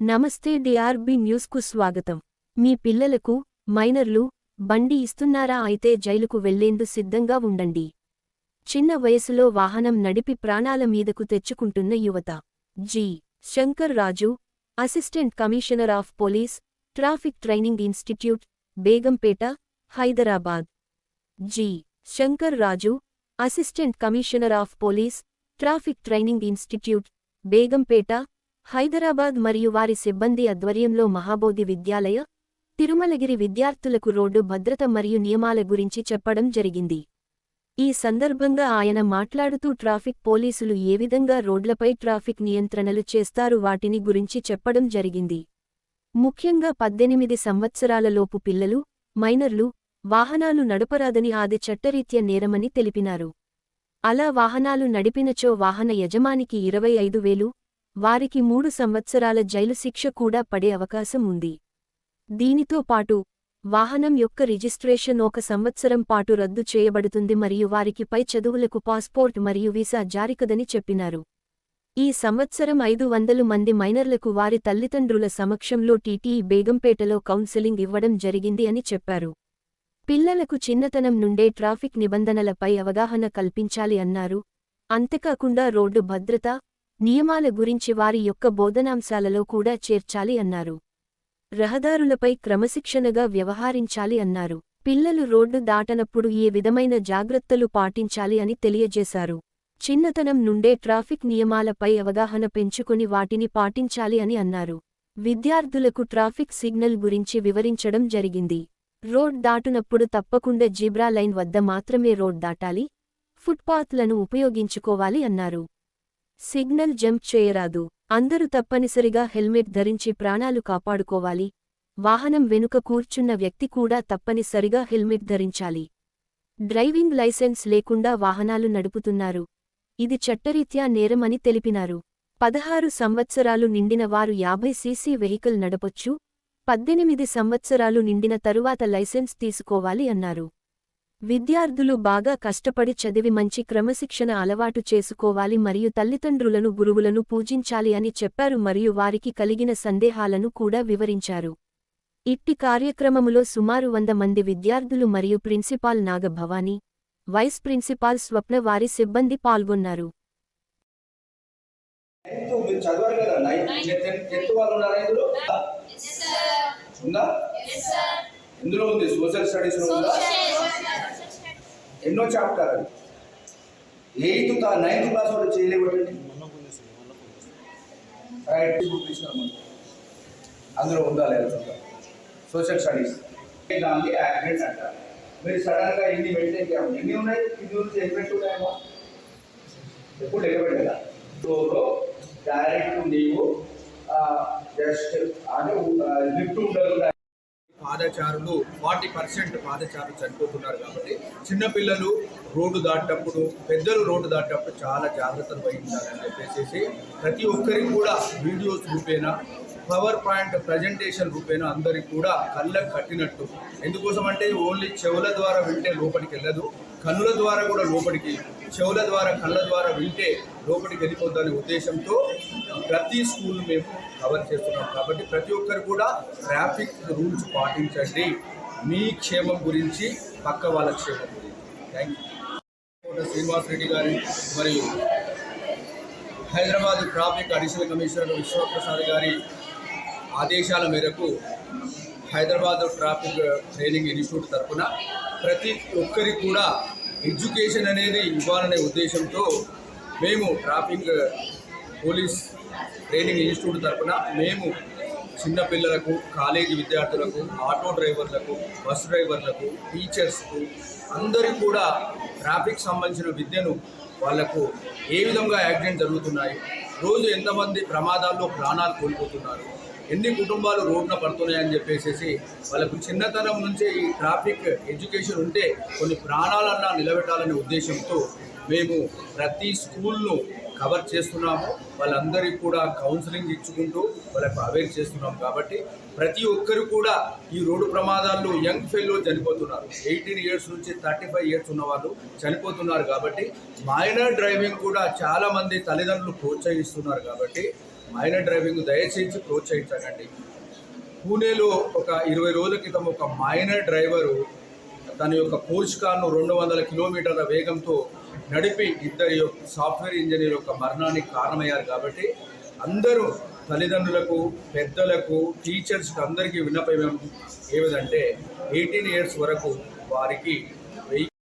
నమస్తే డిఆర్బి న్యూస్కు స్వాగతం. మీ పిల్లలకు మైనర్లు బండి ఇస్తున్నారా అయితే జైలుకు వెళ్ళేందు సిద్ధంగా ఉండండి. చిన్న వయసులో వాహనం నడిపి ప్రాణాల మీదకు తెచ్చుకుంటున్న యువత. G. Shankar Raju assistant commissioner of police traffic training institute Begumpet Hyderabad. G. Shankar Raju assistant commissioner of police traffic training institute Begumpet Hyderabad మరియు వారి సిబ్బంది ఆధ్వర్యంలో మహాబోధి విద్యాలయ తిరుమలగిరి విద్యార్థులకు రోడ్డు భద్రత మరియు నియమాల గురించి చెప్పడం జరిగింది. ఈ సందర్భంగా ఆయన మాట్లాడుతూ ట్రాఫిక్ పోలీసులు ఏ విధంగా రోడ్లపై ట్రాఫిక్ నియంత్రణలు చేస్తారు వాటిని గురించి చెప్పడం జరిగింది. ముఖ్యంగా పద్దెనిమిది సంవత్సరాలలోపు పిల్లలు మైనర్లు వాహనాలు నడపరాదని ఆది చట్టరీత్య నేరమని తెలిపినారు. అలా వాహనాలు నడిపినచో వాహన యజమానికి ఇరవై ఐదు వేలు వారికి మూడు సంవత్సరాల జైలు శిక్ష కూడా పడే అవకాశం ఉంది. దీనితో పాటు వాహనం యొక్క రిజిస్ట్రేషన్ ఒక సంవత్సరం పాటు రద్దు చేయబడుతుంది మరియు వారికి పై చదువులకు పాస్పోర్ట్ మరియు వీసా జారికదని చెప్పినారు. ఈ సంవత్సరం ఐదు వందలు మంది మైనర్లకు వారి తల్లిదండ్రుల సమక్షంలో టీటీ బేగంపేటలో కౌన్సెలింగ్ ఇవ్వడం జరిగింది అని చెప్పారు. పిల్లలకు చిన్నతనం నుండే ట్రాఫిక్ నిబంధనలపై అవగాహన కల్పించాలి అన్నారు. అంతేకాకుండా రోడ్డు భద్రత నియమాల గురించి వారి యొక్క బోధనాంశాలలో కూడా చేర్చాలి అన్నారు. రహదారులపై క్రమశిక్షణగా వ్యవహరించాలి అన్నారు. పిల్లలు రోడ్డు దాటనప్పుడు ఏ విధమైన జాగ్రత్తలు పాటించాలి అని తెలియజేశారు. చిన్నతనం నుండే ట్రాఫిక్ నియమాలపై అవగాహన పెంచుకుని వాటిని పాటించాలి అని అన్నారు. విద్యార్థులకు ట్రాఫిక్ సిగ్నల్ గురించి వివరించడం జరిగింది. రోడ్ దాటునప్పుడు తప్పకుండా జీబ్రా లైన్ వద్ద మాత్రమే రోడ్ దాటాలి. ఫుట్పాత్లను ఉపయోగించుకోవాలి అన్నారు. సిగ్నల్ జంప్ చేయరాదు. అందరూ తప్పనిసరిగా హెల్మెట్ ధరించి ప్రాణాలు కాపాడుకోవాలి. వాహనం వెనుక కూర్చున్న వ్యక్తి కూడా తప్పనిసరిగా హెల్మెట్ ధరించాలి. డ్రైవింగ్ లైసెన్స్ లేకుండా వాహనాలు నడుపుతున్నారు. ఇది చట్టరీత్యా నేరమని తెలిపినారు. పదహారు సంవత్సరాలు నిండిన వారు యాభై సీసీ వెహికల్ నడపొచ్చు. పద్దెనిమిది సంవత్సరాలు నిండిన తరువాత లైసెన్స్ తీసుకోవాలి అన్నారు. విద్యార్థులు బాగా కష్టపడి చదివి మంచి క్రమశిక్షణ అలవాటు చేసుకోవాలి మరియు తల్లిదండ్రులను గురువులను పూజించాలి అని చెప్పారు మరియు వారికి కలిగిన సందేహాలను కూడా వివరించారు. ఇట్టి కార్యక్రమములో సుమారు వంద మంది విద్యార్థులు మరియు principal Nagabhavani vice principal Swapna వారి సిబ్బంది పాల్గొన్నారు. ఇందులో? ఉంది? సోషల్ స్టడీస్లో ఉందా? ఎన్నో చాప్టర్ అది ఎయిత్ కా నైన్త్ క్లాస్ వాళ్ళు చేయలేబట్టండి రైట్ బుక్ ఇచ్చినాం అందులో ఉందా లేదా సోషల్ స్టడీస్. దాన్ని యాక్సిడెంట్ అంటారు. మీరు సడన్గా ఇన్ని పెడితే ఎన్ని ఉన్నాయి? ఇది నుంచి ఎన్ని ఉన్నాయమ్మా ఎప్పుడు ఎగబెట్టదా ఫ్లోర్లో డైరెక్ట్ నీవు జస్ట్ అంటే లిఫ్ట్ ఉండదు పాదచారులు ఫార్టీ పర్సెంట్ పాదచారులు చనిపోతున్నారు కాబట్టి చిన్నపిల్లలు రోడ్డు దాటప్పుడు పెద్దలు రోడ్డు దాటేటప్పుడు చాలా జాగ్రత్తలు వహించాలని చెప్పేసి ప్రతి ఒక్కరికి కూడా వీడియోస్ రూపేణా పవర్ పాయింట్ ప్రజెంటేషన్ రూపేణా అందరికి కూడా కళ్ళకు కట్టినట్టు. ఎందుకోసం అంటే ఓన్లీ చెవుల ద్వారా వింటే లోపలికి వెళ్ళదు. కన్నుల ద్వారా కూడా లోపలికి చెవుల ద్వారా కళ్ళ ద్వారా వింటే లోపలికి వెళ్ళిపోద్దనే ఉద్దేశంతో ప్రతి స్కూల్ మేము కవర్ చేస్తున్నాం. కాబట్టి ప్రతి ఒక్కరు కూడా ట్రాఫిక్ రూల్స్ పాటించండి. మీ క్షేమం గురించి పక్క వాళ్ళ క్షేమం గురించి. థ్యాంక్ యూ శ్రీనివాస్ రెడ్డి గారి మరియు Hyderabad traffic additional commissioner Vishwaprasad గారి ఆదేశాల మేరకు హైదరాబాద్ ట్రాఫిక్ ట్రైనింగ్ ఇన్స్టిట్యూట్ తరఫున ప్రతి ఒక్కరికి కూడా ఎడ్యుకేషన్ అనేది ఇవ్వాలనే ఉద్దేశంతో మేము ట్రాఫిక్ పోలీస్ ట్రైనింగ్ ఇన్స్టిట్యూట్ తరఫున మేము చిన్నపిల్లలకు కాలేజీ విద్యార్థులకు ఆటో డ్రైవర్లకు బస్ డ్రైవర్లకు టీచర్స్కు అందరికీ కూడా ట్రాఫిక్ సంబంధించిన విద్యను వాళ్ళకు ఏ విధంగా యాక్సిడెంట్ జరుగుతున్నాయి రోజు ఎంతమంది ప్రమాదాల్లో ప్రాణాలు కోల్పోతున్నారు ఎన్ని కుటుంబాలు రోడ్డున పడుతున్నాయని చెప్పేసి వాళ్ళకు చిన్నతనం నుంచే ఈ ట్రాఫిక్ ఎడ్యుకేషన్ ఉంటే కొన్ని ప్రాణాలన్నా నిలబెట్టాలనే ఉద్దేశంతో మేము ప్రతి స్కూల్ను కవర్ చేస్తున్నాము. వాళ్ళందరికీ కూడా కౌన్సిలింగ్ ఇచ్చుకుంటూ వాళ్ళకు అవేర్ చేస్తున్నాం కాబట్టి ప్రతి ఒక్కరు కూడా ఈ రోడ్డు ప్రమాదాల్లో యంగ్ ఫెల్లో చనిపోతున్నారు. ఎయిటీన్ ఇయర్స్ నుంచి థర్టీ ఫైవ్ ఇయర్స్ ఉన్న వాళ్ళు చనిపోతున్నారు కాబట్టి మైనర్ డ్రైవింగ్ కూడా చాలా మంది తల్లిదండ్రులు ప్రోత్సహిస్తున్నారు కాబట్టి మైనర్ డ్రైవింగ్ దయచేసి ప్రోత్సహించకండి పూణేలో ఒక ఇరవై రోజుల క్రితం ఒక మైనర్ డ్రైవరు తన యొక్క పోర్చ్ కార్ను రెండు వందల కిలోమీటర్ల వేగంతో నడిపి ఇద్దరి యొక్క సాఫ్ట్వేర్ ఇంజనీర్ యొక్క మరణానికి కారణమయ్యారు కాబట్టి అందరూ తల్లిదండ్రులకు పెద్దలకు టీచర్స్కి అందరికీ విన్నపం ఏమిటంటే ఎయిటీన్ ఇయర్స్ వరకు వారికి వెయ్యి